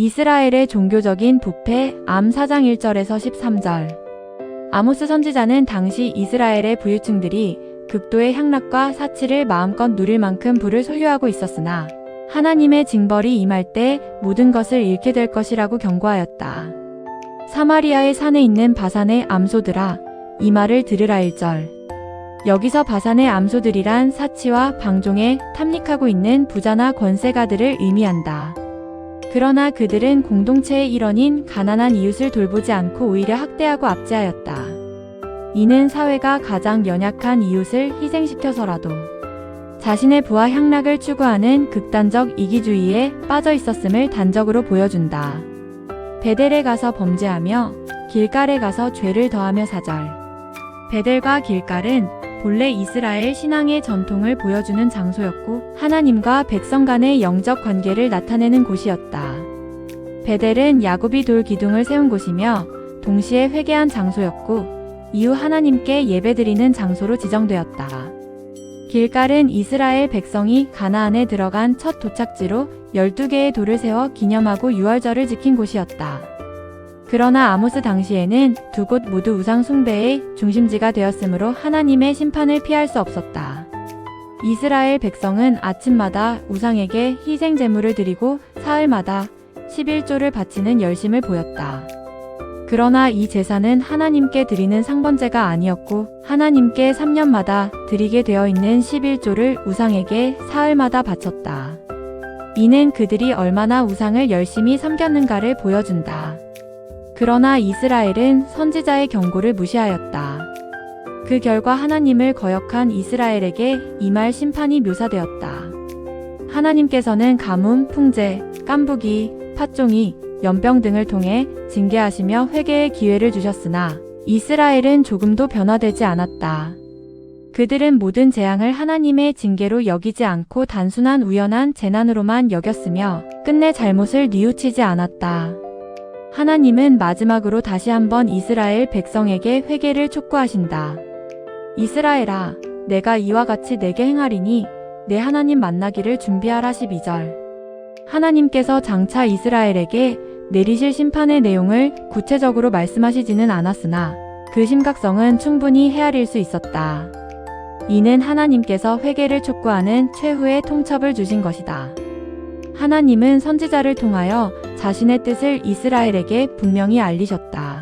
이스라엘의 종교적인 부패 암 4장 1절에서 13절. 아모스 선지자는 당시 이스라엘의 부유층들이 극도의 향락과 사치를 마음껏 누릴 만큼 부를 소유하고 있었으나 하나님의 징벌이 임할 때 모든 것을 잃게 될 것이라고 경고하였다. 사마리아의 산에 있는 바산의 암소들아 이 말을 들으라 1절. 여기서 바산의 암소들이란 사치와 방종에 탐닉하고 있는 부자나 권세가들을 의미한다. 그러나 그들은 공동체의 일원인 가난한 이웃을 돌보지 않고 오히려 학대하고 압제하였다. 이는 사회가 가장 연약한 이웃을 희생시켜서라도 자신의 부와 향락을 추구하는 극단적 이기주의에 빠져 있었음을 단적으로 보여준다. 베델에 가서 범죄하며 길갈에 가서 죄를 더하며 사절. 베델과 길갈은 본래 이스라엘 신앙의 전통을 보여주는 장소였고 하나님과 백성 간의 영적 관계를 나타내는 곳이었다. 베델은 야곱이 돌 기둥을 세운 곳이며 동시에 회개한 장소였고 이후 하나님께 예배드리는 장소로 지정되었다. 길갈은 이스라엘 백성이 가나안에 들어간 첫 도착지로 12개의 돌을 세워 기념하고 유월절을 지킨 곳이었다. 그러나 아모스 당시에는 두 곳 모두 우상 숭배의 중심지가 되었으므로 하나님의 심판을 피할 수 없었다. 이스라엘 백성은 아침마다 우상에게 희생 제물을 드리고 사흘마다 11조를 바치는 열심을 보였다. 그러나 이 제사는 하나님께 드리는 상번제가 아니었고 하나님께 3년마다 드리게 되어 있는 11조를 우상에게 사흘마다 바쳤다. 이는 그들이 얼마나 우상을 열심히 섬겼는가를 보여준다. 그러나 이스라엘은 선지자의 경고를 무시하였다. 그 결과 하나님을 거역한 이스라엘에게 임할 심판이 묘사되었다. 하나님께서는 가뭄, 풍제, 깐부기, 팥종이, 연병 등을 통해 징계하시며 회개의 기회를 주셨으나 이스라엘은 조금도 변화되지 않았다. 그들은 모든 재앙을 하나님의 징계로 여기지 않고 단순한 우연한 재난으로만 여겼으며 끝내 잘못을 뉘우치지 않았다. 하나님은 마지막으로 다시 한번 이스라엘 백성에게 회개를 촉구하신다. 이스라엘아, 내가 이와 같이 내게 행하리니 내 하나님 만나기를 준비하라 12절. 하나님께서 장차 이스라엘에게 내리실 심판의 내용을 구체적으로 말씀하시지는 않았으나 그 심각성은 충분히 헤아릴 수 있었다. 이는 하나님께서 회개를 촉구하는 최후의 통첩을 주신 것이다. 하나님은 선지자를 통하여 자신의 뜻을 이스라엘에게 분명히 알리셨다.